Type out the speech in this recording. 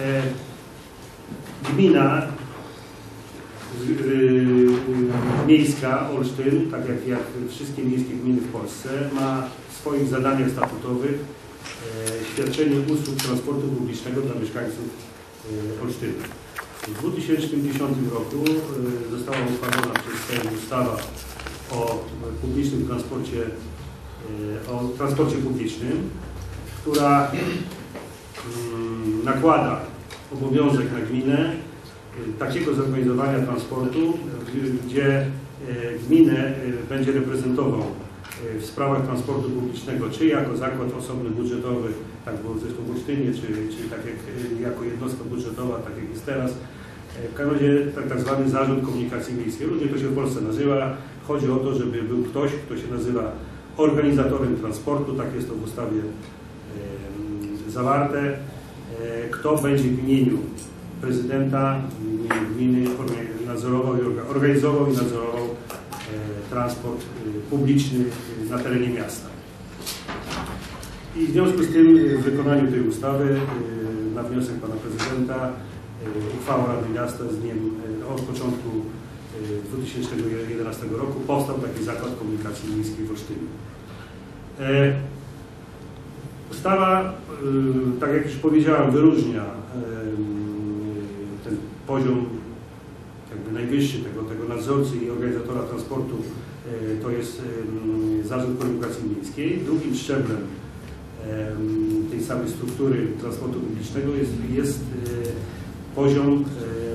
E, Gmina y, miejska Olsztyn, tak jak, jak wszystkie miejskie gminy w Polsce, ma w swoich zadaniach statutowych e, świadczenie usług transportu publicznego dla mieszkańców e, Olsztynu. W 2010 roku została uchwalona przez Sejm ustawa o publicznym transporcie, o transporcie publicznym, która mm, nakłada obowiązek na gminę y, takiego zorganizowania transportu, y, gdzie y, gminę będzie reprezentował w sprawach transportu publicznego, czy jako zakład osobny budżetowy, tak było zresztą w Olsztynie, czy, czy tak jak, jako jednostka budżetowa, tak jak jest teraz. W razie tak, tak zwany Zarząd Komunikacji Miejskiej. Różnie to się w Polsce nazywa. Chodzi o to, żeby był ktoś, kto się nazywa organizatorem transportu, tak jest to w ustawie zawarte, kto będzie w imieniu prezydenta, w imieniu gminy nadzorował organizował i nadzorował e, transport e, publiczny e, na terenie miasta. I w związku z tym e, w wykonaniu tej ustawy e, na wniosek pana prezydenta e, uchwała Rady Miasta z dniem e, od początku e, 2011 roku powstał taki Zakład Komunikacji Miejskiej w Olsztynie. Ustawa, y, tak jak już powiedziałem, wyróżnia y, ten poziom jakby najwyższy tego, tego nadzorcy i organizatora transportu, y, to jest Zarząd Komunikacji Miejskiej. Drugim szczeblem tej samej struktury transportu publicznego jest, jest poziom